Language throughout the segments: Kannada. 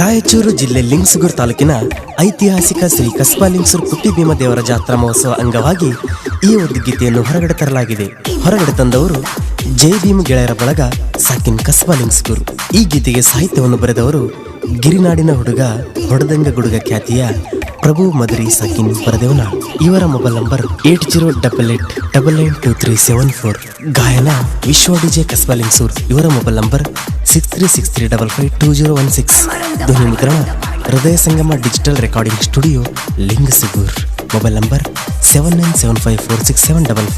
ರಾಯಚೂರು ಜಿಲ್ಲೆ ಲಿಂಗ್ಸಗೂರು ತಾಲೂಕಿನ ಐತಿಹಾಸಿಕ ಶ್ರೀ ಕಸ್ಬಾ ಲಿಂಗ್ಸೂರು ಕುಟ್ಟಿಭೀಮ ದೇವರ ಜಾತ್ರಾ ಮಹೋತ್ಸವ ಅಂಗವಾಗಿ ಈ ಒಂದು ಗೀತೆಯನ್ನು ಹೊರಗಡೆ ತರಲಾಗಿದೆ. ಹೊರಗಡೆ ತಂದವರು ಜೈ ಭೀಮ್ ಗೆಳೆಯರ ಬಳಗ ಸಾಕಿನ್ ಕಸ್ಬಾ ಈ ಗೀತೆಗೆ ಸಾಹಿತ್ಯವನ್ನು ಬರೆದವರು ಗಿರಿನಾಡಿನ ಹುಡುಗ ಹೊಡೆದಂಗ ಗುಡುಗ ಖ್ಯಾತಿಯ ಪ್ರಭು ಮದರಿ ಸಕಿನ್ ಬರದೇವನ ಇವರ mobile number eight zero double eight double nine two three seven four. Gayana Vishwa DJ ಕಸ್ಬಾ Lingsur. ಇವರ mobile number six three six three double five two zero one six ಧ್ವನಿ ಮುದ್ರಣ, Hrudaya Sangama digital recording studio Lingsugur mobile number seven nine seven five four six seven double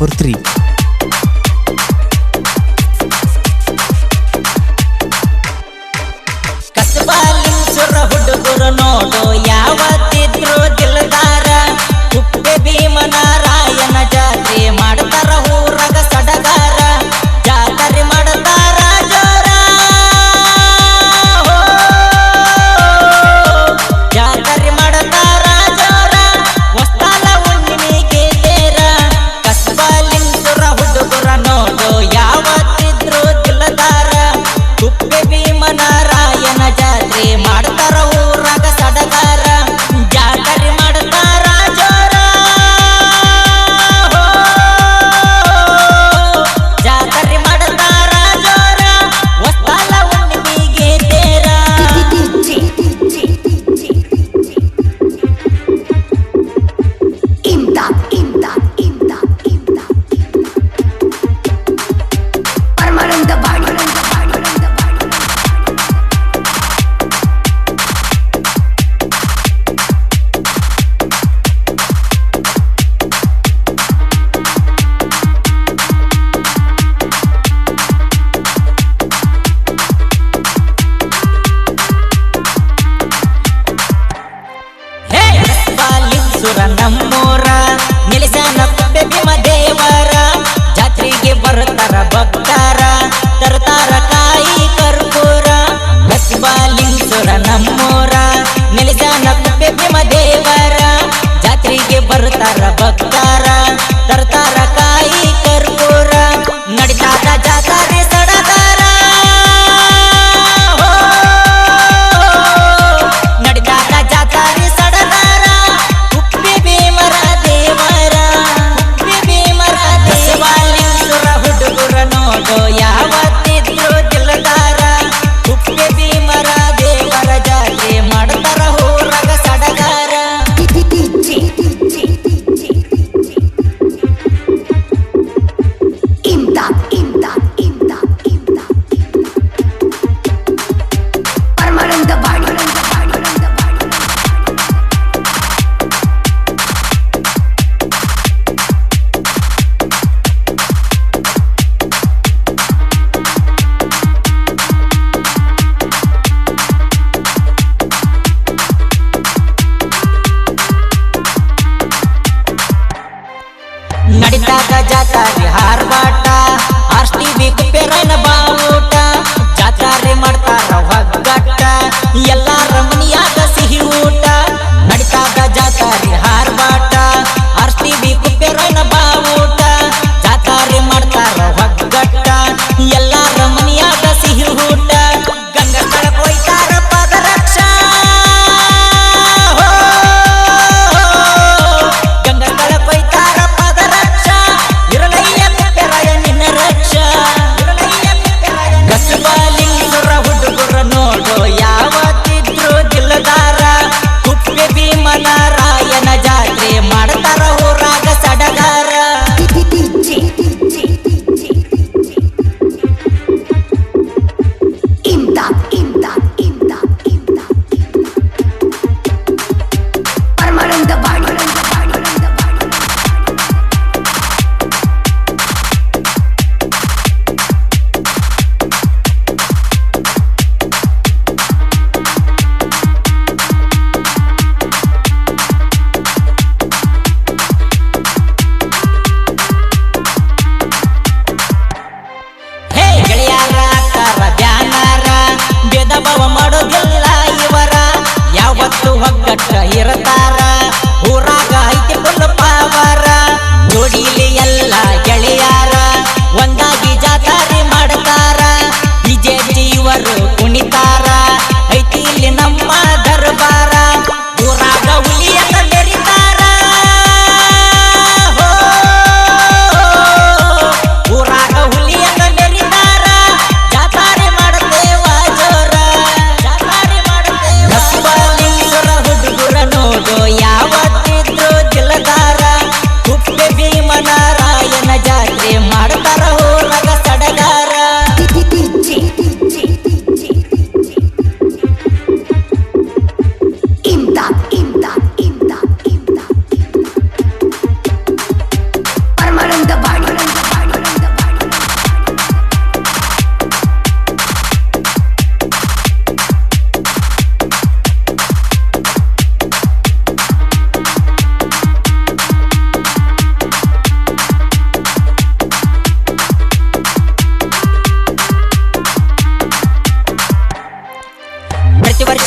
ಎಲ್ಲ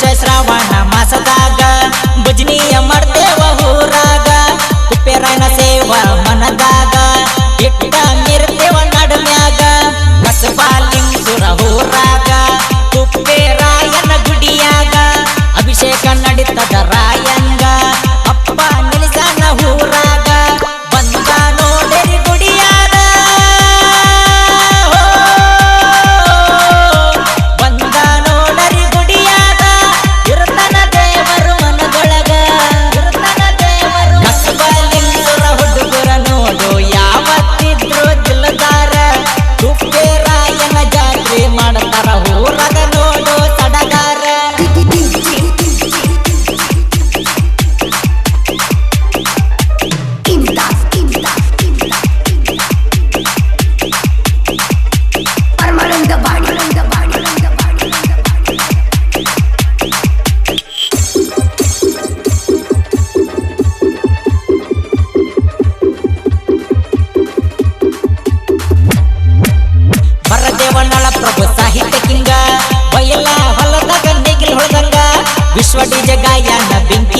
ಶ್ರಾವಣ ಮಾಸದಾಗ ಭಜನೀಯ ಮಾಡ್ತೇವ.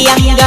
Yanga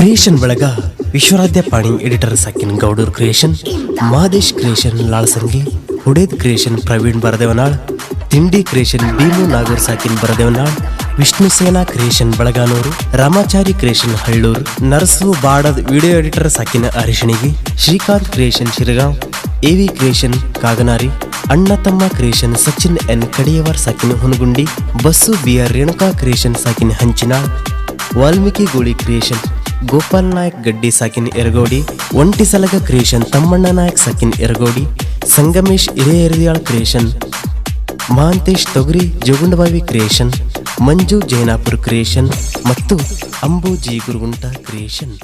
ಕ್ರಿಯೇಷನ್ ಬಳಗ ವಿಶ್ವರಾಧ್ಯ ಪಾಣಿ editor ಸಕ್ಕಿನ್ Gaudur creation Madesh creation Lalasangi Huded creation Praveen Baradevanal, ತಿಂಡಿ creation Bhimu Nagur ಸಾಕಿನ್ Baradevanal, Vishnu Sena creation Belaganur, Ramachari creation Hallur, Narasu Badad video editor ಸಾಕಿನ Arishinagi, Srikanth creation Shiragaon A V creation Kaganari ಅಣ್ಣ ತಮ್ಮ ಕ್ರಿಯೇಷನ್ ಸಚಿನ್ ಎನ್ ಕಡಿಯವರ್ ಸಾಕಿನ Hunagundi, bus B R Renuka creation ಸಾಕಿನ ಹಂಚಿನ ವಾಲ್ಮೀಕಿ ಗೋಳಿ ಕ್ರಿಯೇಷನ್ ಗೋಪಾಲ್ ನಾಯಕ್, ಗಡ್ಡಿ ಸಾಕಿನ್ ಎರಗೋಡಿ, ಒಂಟಿ ಸಲಗ creation, Thammanna Nayak, ಸಾಕಿನ್ Eragodi, Sangamesh Hiriyariyal creation Mahantesh Togari, Jogundabavi creation, Manju Jainapur creation ಮತ್ತು ಅಂಬು ಜಿ ಗುರುಗುಂಟ ಕ್ರಿಯೇಷನ್.